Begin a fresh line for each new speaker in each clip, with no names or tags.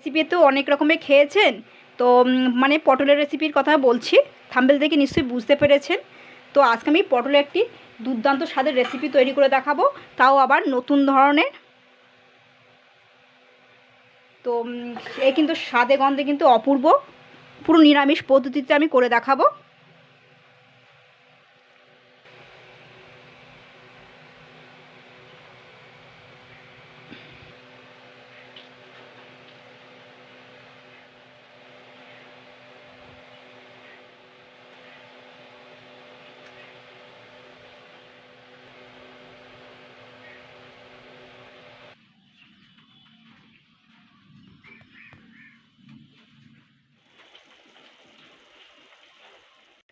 Recipe তো অনেক রকমের খেয়েছেন। তো মানে পটলের রেসিপির কথা বলছি। থাম্বেল দেখে নিশ্চয়ই বুঝতে পেরেছেন। তো আজকে আমি পটলে একটি দুর্দান্ত স্বাদের রেসিপি তৈরি করে দেখাবো। তাও আবার নতুন ধরনের। তো এ কিন্তু স্বাদে গন্ধে কিন্তু অপূর্ব। পুরো নিরামিষ পদ্ধতিতে আমি করে দেখাবো।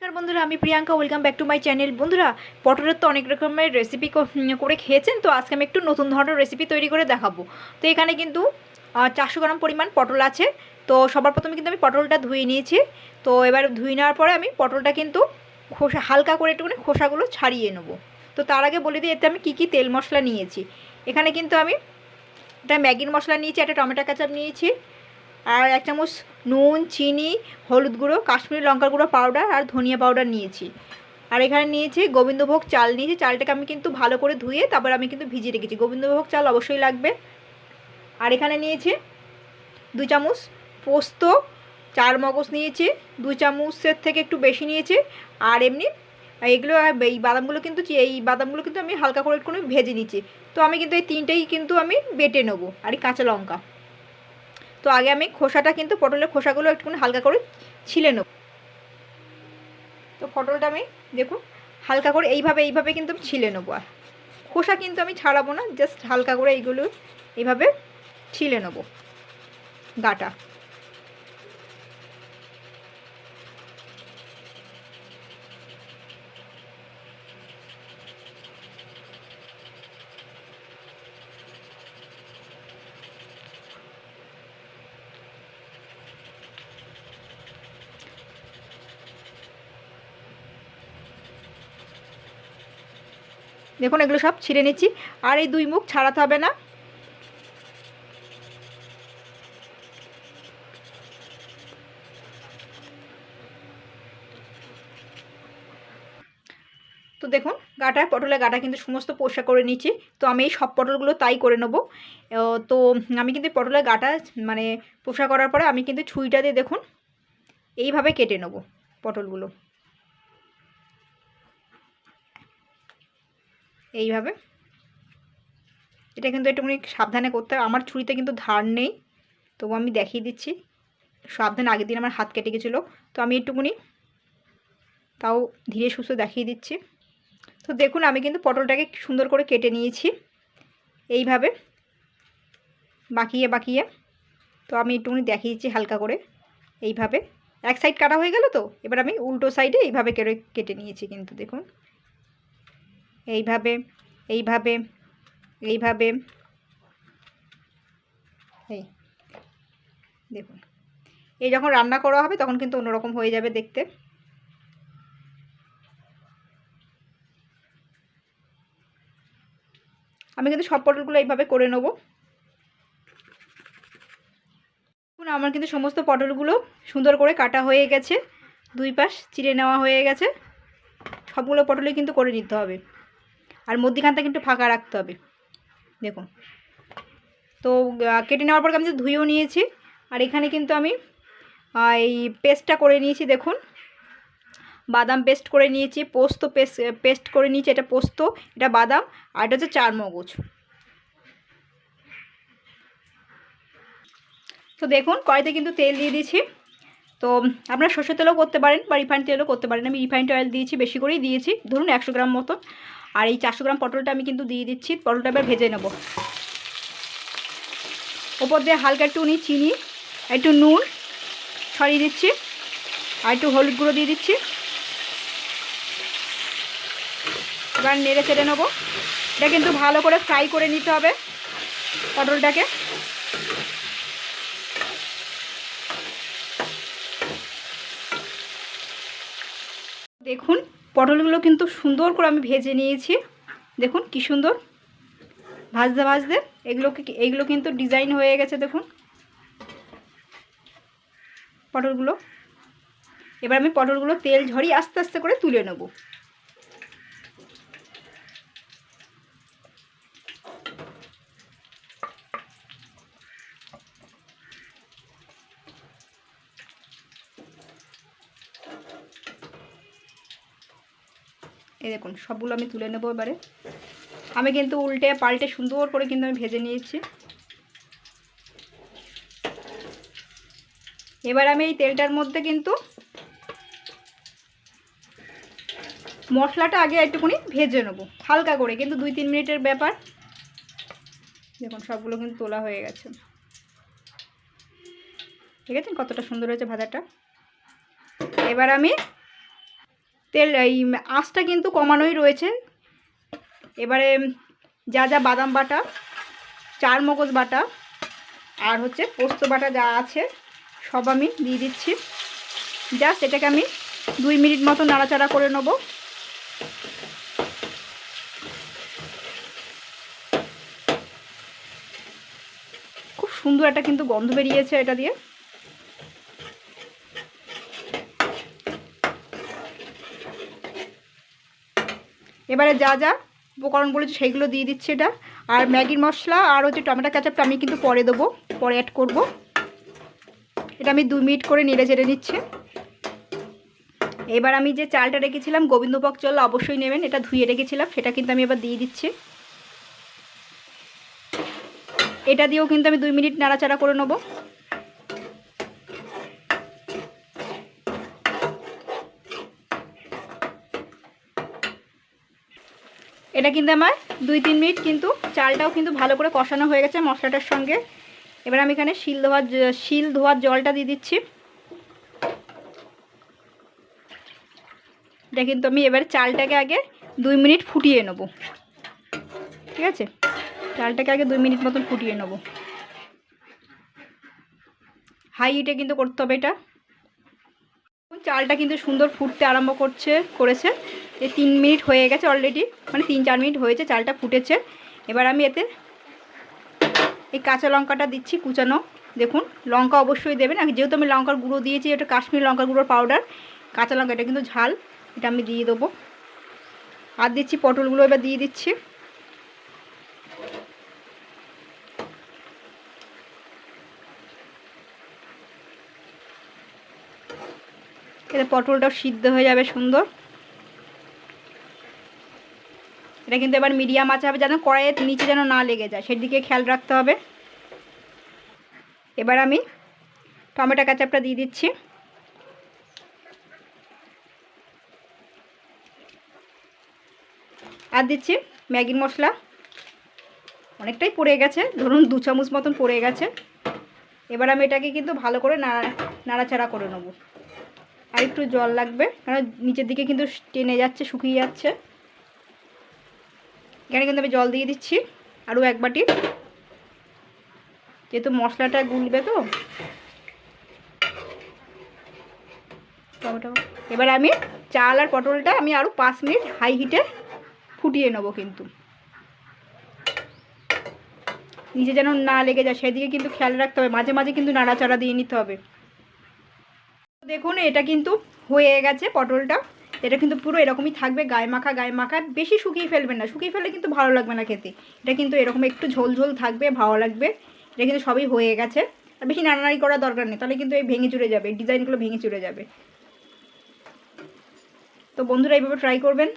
নমস্কার বন্ধুরা, আমি Priyanka welcome back to my channel বন্ধুরা, পটলের তো অনেক রকমের রেসিপি করে খেয়েছেন, তো আজকে আমি একটু নতুন ধরনের রেসিপি তৈরি করে দেখাবো। তো এখানে কিন্তু চারশো গ্রাম পরিমাণ পটল আছে। তো সবার প্রথমে কিন্তু আমি পটলটা ধুয়ে নিয়েছি। তো এবার ধুয়ে নেওয়ার পরে আমি পটলটা কিন্তু খোসা হালকা করে একটুখানি খোসাগুলো ছাড়িয়ে নেব। তো তার আগে বলে দিই, এতে আমি কী কী তেল মশলা নিয়েছি। এখানে কিন্তু আমি একটা ম্যাগির মশলা নিয়েছি, একটা টমেটো কাঁচাপ নিয়েছি আর এক চামচ নুন, চিনি, হলুদ গুঁড়ো, কাশ্মীরি লঙ্কার গুঁড়ো পাউডার আর ধনিয়া পাউডার নিয়েছি। আর এখানে নিয়েছি গোবিন্দভোগ চাল। নিয়েছি চালটাকে আমি কিন্তু ভালো করে ধুয়ে তারপর আমি কিন্তু ভিজিয়ে রেখেছি। গোবিন্দভোগ চাল অবশ্যই লাগবে। আর এখানে নিয়েছি দু চামচ পোস্ত, চার মগজ নিয়েছি, দু চামচের থেকে একটু বেশি নিয়েছি। আর এমনি এগুলো এই বাদামগুলো কিন্তু এই বাদামগুলো কিন্তু আমি হালকা করে একটু ভেজে নিচ্ছি। তো আমি কিন্তু এই তিনটেই কিন্তু আমি বেটে নেব। আর কাঁচা লঙ্কা। তো আগে আমি খোসাটা কিন্তু পটলের খোসাগুলো একটুখানি হালকা করে ছিলে নেব। তো পটলটা আমি, দেখুন, হালকা করে এইভাবে এইভাবে কিন্তু আমি ছিলে নেব। আর খোসা কিন্তু আমি ছাড়াবো না জাস্ট হালকা করে এইগুলো এইভাবে ছিলে নেব। গাটা। দেখুন, এগুলো সব ছিঁড়ে নিচ্ছি। আর এই দুই মুখ ছাড়াতে হবে না। তো দেখুন গাটা পটলের গাটা কিন্তু সমস্ত পোষা করে নিচ্ছি। তো আমি এই সব পটলগুলো তাই করে নেব। তো আমি কিন্তু পটলের গাটা মানে পোষা করার পরে আমি কিন্তু ছুঁইটা দিয়ে দেখুন, এইভাবে কেটে নেব পটলগুলো। এইভাবে। এটা কিন্তু একটুখানি সাবধানে করতে হবে। আমার ছুরিতে কিন্তু ধার নেই। তবু আমি দেখিয়ে দিচ্ছি। সাবধানে আগের দিন আমার হাত কেটে গেছিল। তো আমি একটুখানি তাও ধীরে সুস্থ দেখিয়ে দিচ্ছি। তো দেখুন, আমি কিন্তু পটলটাকে সুন্দর করে কেটে নিয়েছি। এইভাবে বাকিয়ে বাকিয়ে। তো আমি একটুখানি দেখিয়ে দিচ্ছি হালকা করে। এইভাবে। এক সাইড কাটা হয়ে গেল তো? এবার আমি উল্টো সাইডে এইভাবে কেটে কেটে নিয়েছি কিন্তু দেখুন। এইভাবে এইভাবে এইভাবে। এই, দেখুন। এই যখন রান্না করা হবে, তখন কিন্তু অন্যরকম হয়ে যাবে দেখতে। আমি কিন্তু সব পটলগুলো এইভাবে করে নেব। আমার কিন্তু সমস্ত পটলগুলো সুন্দর করে কাটা হয়ে গেছে। দুই পাশ চিড়ে নেওয়া হয়ে গেছে। সবগুলো পটলই কিন্তু করে নিতে হবে। আর মধ্যিখানটা কিন্তু ফাঁকা রাখতে হবে। দেখুন। তো কেটে নেওয়ার পর আমি ধুয়েও নিয়েছি, আর এখানে কিন্তু আমি এই পেস্টটা করে নিয়েছি, দেখুন। বাদাম পেস্ট করে নিয়েছি, পোস্ত পেস্ট পেস্ট করে নিয়েছি, এটা পোস্ত, এটা বাদাম, আর এটা হচ্ছে চার মগজ তো দেখুন, কড়াইতে কিন্তু তেল দিয়ে দিয়েছি। তো, আপনারা সর্ষের তেলও করতে পারেন বা রিফাইন্ড তেলও করতে পারেন। আমি রিফাইন্ড অয়েল দিয়েছি, বেশি করেই দিয়েছি। ধরুন একশো গ্রাম মতো আর এই চারশো গ্রাম পটলটা আমি কিন্তু দিয়ে দিচ্ছি, পটলটা এবার ভেজে নেব। ওপর দিয়ে হালকা একটু উনি চিনি, একটু নুন ছড়িয়ে দিচ্ছি, আর একটু হলুদ গুঁড়ো দিয়ে দিচ্ছি। এবার নেড়ে চেড়ে নেব। এটা কিন্তু ভালো করে ফ্রাই করে নিতে হবে পটলটাকে। দেখুন পটলগুলো কিন্তু সুন্দর করে আমি ভেজে নিয়েছি। দেখুন কি সুন্দর। ভাজতে ভাজতে এগুলো এগুলো কিন্তু ডিজাইন হয়ে গেছে, দেখুন। পটলগুলো। এবার আমি পটলগুলো তেল ঝরিয়ে আস্তে আস্তে করে তুলে নেব। এই দেখুন, সবগুলো আমি তুলে নেব এবারে। আমি কিন্তু উল্টে পাল্টে সুন্দর করে কিন্তু আমি ভেজে নিয়েছি। এবার আমি এই তেলটার মধ্যে কিন্তু মশলাটা আগে একটুখানি ভেজে নেব, হালকা করে, কিন্তু দুই তিন মিনিটের ব্যাপার। দেখুন, সবগুলো কিন্তু তোলা হয়ে গেছে। ঠিক আছে কতটা সুন্দর হয়েছে ভাজাটা? এবার আমি তেল, এই আঁচটা কিন্তু কমানোই রয়েছে। এবারে যা যা বাদাম বাটা, চার মগজ বাটা আর হচ্ছে পোস্ত বাটা যা আছে, সব আমি দিয়ে দিচ্ছি। জাস্ট এটাকে আমি দুই মিনিট মতো নাড়াচাড়া করে নেব। খুব সুন্দর একটা কিন্তু গন্ধ বেরিয়েছে এটা দিয়ে। এবারে যা যা উপকরণ বলেছি সেইগুলো দিয়ে দিচ্ছি এটা। আর ম্যাগির মশলা আর হচ্ছে টমেটো কাচাপটা আমি কিন্তু পরে দেবো, পরে অ্যাড করব। এটা আমি দু মিনিট করে নেড়ে চেড়ে নিচ্ছি। এবার আমি যে চালটা রেখেছিলাম, গোবিন্দভোগ চাল অবশ্যই নেবেন, এটা ধুয়ে রেখেছিলাম, সেটা কিন্তু আমি এবার দিয়ে দিচ্ছি। এটা দিয়েও কিন্তু আমি দুই মিনিট নাড়াচাড়া করে নেব। এটা কিন্তু আমার দুই তিন মিনিট কিন্তু চালটাও কিন্তু ভালো করে কষানো হয়ে গেছে মশলাটার সঙ্গে। এবার আমি এখানে শিল ধোয়ার শিল ধোয়ার জলটা দিয়ে দিচ্ছি। এটা কিন্তু আমি এবার চালটাকে আগে দুই মিনিট ফুটিয়ে নেব। ঠিক আছে? চালটাকে আগে দুই মিনিট মতন ফুটিয়ে নেব। হাই হিটে কিন্তু করতে হবে এটা। চালটা কিন্তু সুন্দর ফুটতে আরম্ভ করছে, করেছে। এই তিন মিনিট হয়ে গেছে অলরেডি মানে তিন চার মিনিট হয়েছে চালটা ফুটেছে। এবার আমি এতে এই কাঁচা লঙ্কাটা দিচ্ছি কুচানো। দেখুন, লঙ্কা অবশ্যই দেবেন। আর যেহেতু আমি লঙ্কার গুঁড়ো দিয়েছি, এটা কাশ্মীর লঙ্কার গুঁড়োর পাউডার কাঁচা লঙ্কা এটা কিন্তু ঝাল, এটা আমি দিয়ে দেবো। আর দিচ্ছি পটলগুলো, এবার দিয়ে দিচ্ছি। এতে পটলটাও সিদ্ধ হয়ে যাবে সুন্দর। এটা কিন্তু এবার মিডিয়াম আছে, হবে যেন কড়াইয়ের নিচে যেন না লেগে যায়, সেদিকে খেয়াল রাখতে হবে। এবার আমি টমেটো কাচাপটা দিয়ে দিচ্ছি। আর দিচ্ছি ম্যাগির মশলা। অনেকটাই পড়ে গেছে, ধরুন দু চামচ মতন পড়ে গেছে। এবার আমি এটাকে কিন্তু ভালো করে নাড়া নাড়াচাড়া করে নেব। আর একটু জল লাগবে। কারণ নিচের দিকে কিন্তু টেনে যাচ্ছে, শুকিয়ে যাচ্ছে। এখানে কিন্তু আমি জল দিয়ে দিচ্ছি আরও এক বাটি। যেহেতু মশলাটা গুলবে তো। টমেটো। এবার আমি চাল আর পটলটা আমি আরও পাঁচ মিনিট হাই হিটে ফুটিয়ে নেব কিন্তু। নিজে যেন না লেগে যায়, সেদিকে কিন্তু খেয়াল রাখতে হবে। মাঝে মাঝে কিন্তু নাড়াচাড়া দিয়ে নিতে হবে। দেখুন, এটা কিন্তু হয়ে গেছে পটলটা। এটা কিন্তু পুরো এরকমই থাকবে, গায়ে মাখা গায়ে মাখা। বেশি শুকিয়ে ফেলবেন না, শুকিয়ে ফেলে কিন্তু ভালো লাগবে না খেতে। এটা কিন্তু এরকম একটু ঝোল ঝোল থাকবে, ভালো লাগবে। এটা কিন্তু সবই হয়ে গেছে। আর বেশি নাড়ানাড়ি করার দরকার নেই, তাহলে কিন্তু এই ভেঙে চুড়ে যাবে, ডিজাইনগুলো ভেঙে চুড়ে যাবে। তো বন্ধুরা এইভাবে ট্রাই করবেন।